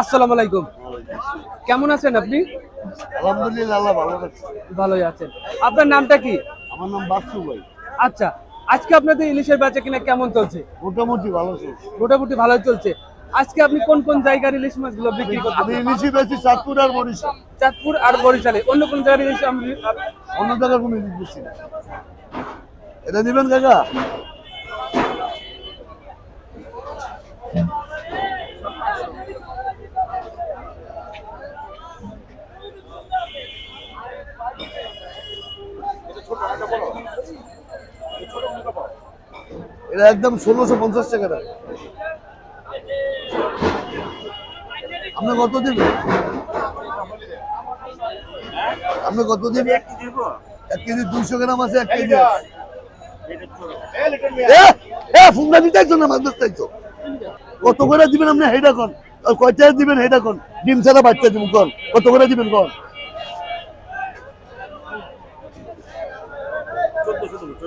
আসসালামু আলাইকুম। কেমন আছেন আপনি? আলহামদুলিল্লাহ ভালো রাখছে ভালোই আছেন। আপনার নামটা কি? আমার নাম বাসু ভাই। আচ্ছা আজকে আপনাদের ইলিশের বেচা কিনা কেমন চলছে? মোটামুটি ভালো চলছে। মোটামুটি ভালোই চলছে। আজকে আপনি কোন কোন জায়গার ইলিশ মাছগুলো বিক্রি আমি করছেন ইলিশি বেশি চাঁদপুর আর বরিশাল। চাঁদপুর আর বরিশালে। অন্য কোন জায়গার ইলিশ আমি অন্য জায়গায় কোনো ইলিশ বেশি না। এটা নেবেন কাকা? এটা একদম ষোলোশো পঞ্চাশ টাকা। আপনি কত দিবেন? আপনি কত দিবেন? এক কেজি দুইশো গ্রাম আছে এক কেজি দিতে না মাছ ধরতে চাইছো? কত করে দিবেন আপনি? হেডা কোন? আর কয়টা দিবেন হেডা কোন? ডিম ছাড়া বাচ্চা দিব কোন? কত করে দিবেন কোন?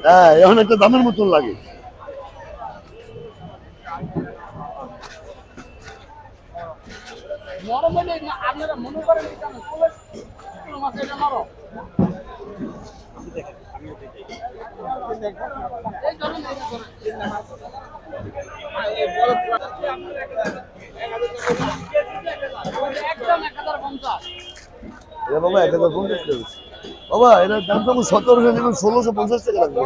হ্যাঁ এখন একটা দামের মতন লাগে। বাবা এক হাজার পঞ্চাশ। বাবা এটার দাম তো সতেরোশো দিবেন ষোলোশো পঞ্চাশ টাকা লাগবে।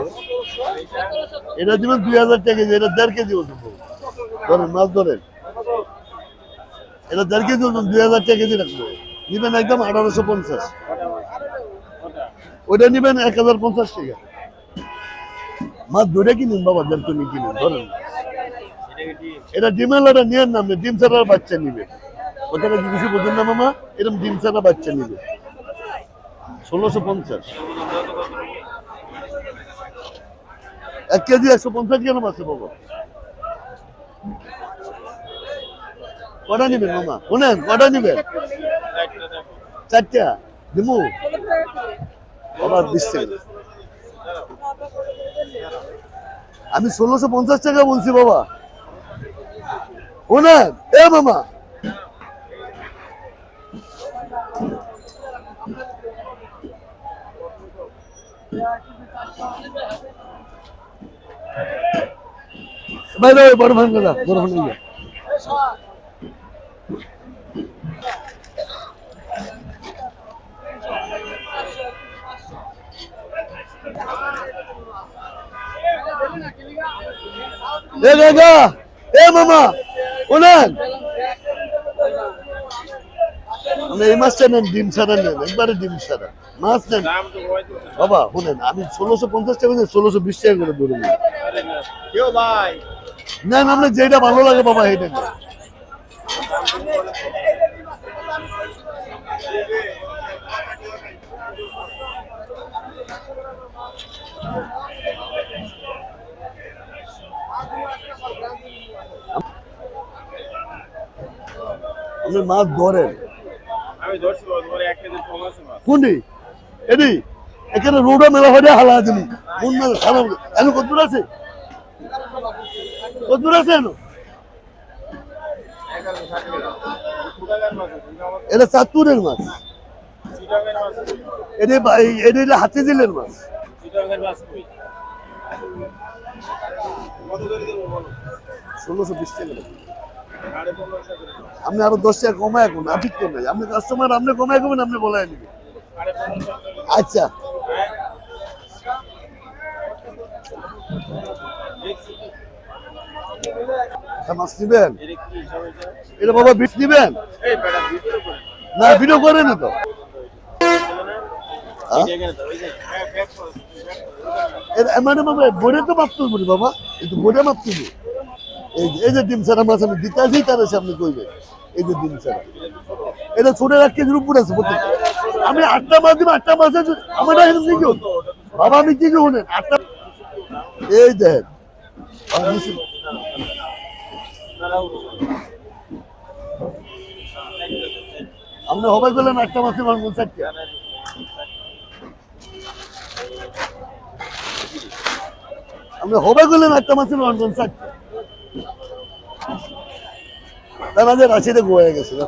এটা দিবেন দুই হাজার টাকা কেজি এটা দেড় কেজি ওজন। ধরেন মাছ ধরেন। এটা দেড় কেজি ওজন দুই হাজার টাকা কেজি রাখব। নিবেন একদম আঠারোশো পঞ্চাশ। ওইটা নিবেন এক হাজার পঞ্চাশ টাকা। মাছ ধরে কিনুন বাবা, দেড় তুমি কিনুন, ধরেন। এটা ডিমের এটা নিয়ে নাম ডিম ছাড়া বাচ্চা নিবে। কি কিছু বোঝেন না মামা? এরকম ডিম ছাড়া বাচ্চা নিবে। ষোলোশো পঞ্চাশ। এক কেজি একশো পঞ্চাশ গ্রাম আছে বাবা। কটা নিবেন মামা? শোনেন, কটা নিবেন চারটা? দিমু? আবার বিশ আমি ষোলোশো পঞ্চাশ টাকা বলছি, বাবা। শোনেন, এ মামা। ওই বড় ভান বড় ভান এ দাদা এ মামা মানে এই মাছটা নেন ডিম ছাড়া নেন একবারে ডিম ছাড়া। মাছ নেন। বাবা শুনেন আমি ষোলোশো পঞ্চাশ টাকা ষোলোশো বিশ টাকা করে ধরে নেন আপনার যেটা ভালো লাগে বাবা এটা। আপনি মাছ ধরেন। আমি কোনটি এদি এখানে রোডা মেলা হয়ে হালা মন মেলা খারাপ এন কত আছে? কত আছে আমার এটা চাঁদপুরের মাছ? এটা এটা এটা হাতি মাছ? ষোলোশো বিশ টাকা। আপনি আরও দশ টাকা কমায় আপিক তো নাই আপনি কাস্টমার আপনি কমায় কমেন আপনি বলায় নিবে সাড়ে পনেরোশো করে দেবো। আচ্ছা মাছ নিবেন এটা বাবা নিবেন বেটা, করে। না ভিডিও করে না তো। হ্যাঁ? হ্যাঁ, মানে বাবা বোর্ডে তো হবে বাবা? একটু বোর্ডে এই যে এই যে ডিম ছাড়া মাছ আমি দিতে আসি তার সামনে কইবে এই যে ডিম ছাড়া এটা ছোট এক কেজির উপর আছে প্রত্যেক আমি আটটা মাছ দিব আটটা মাছ আছে আমার কি কেউ? বাবা আমি কি কেউ আটটা এই দেখেন। আপনি হবে করলেন একটা মাসে মাছ চারটে। আপনি হবে করলেন একটা মাসে মাছ চারটে। আমাদের রাশিতে গোয়া গেছে না।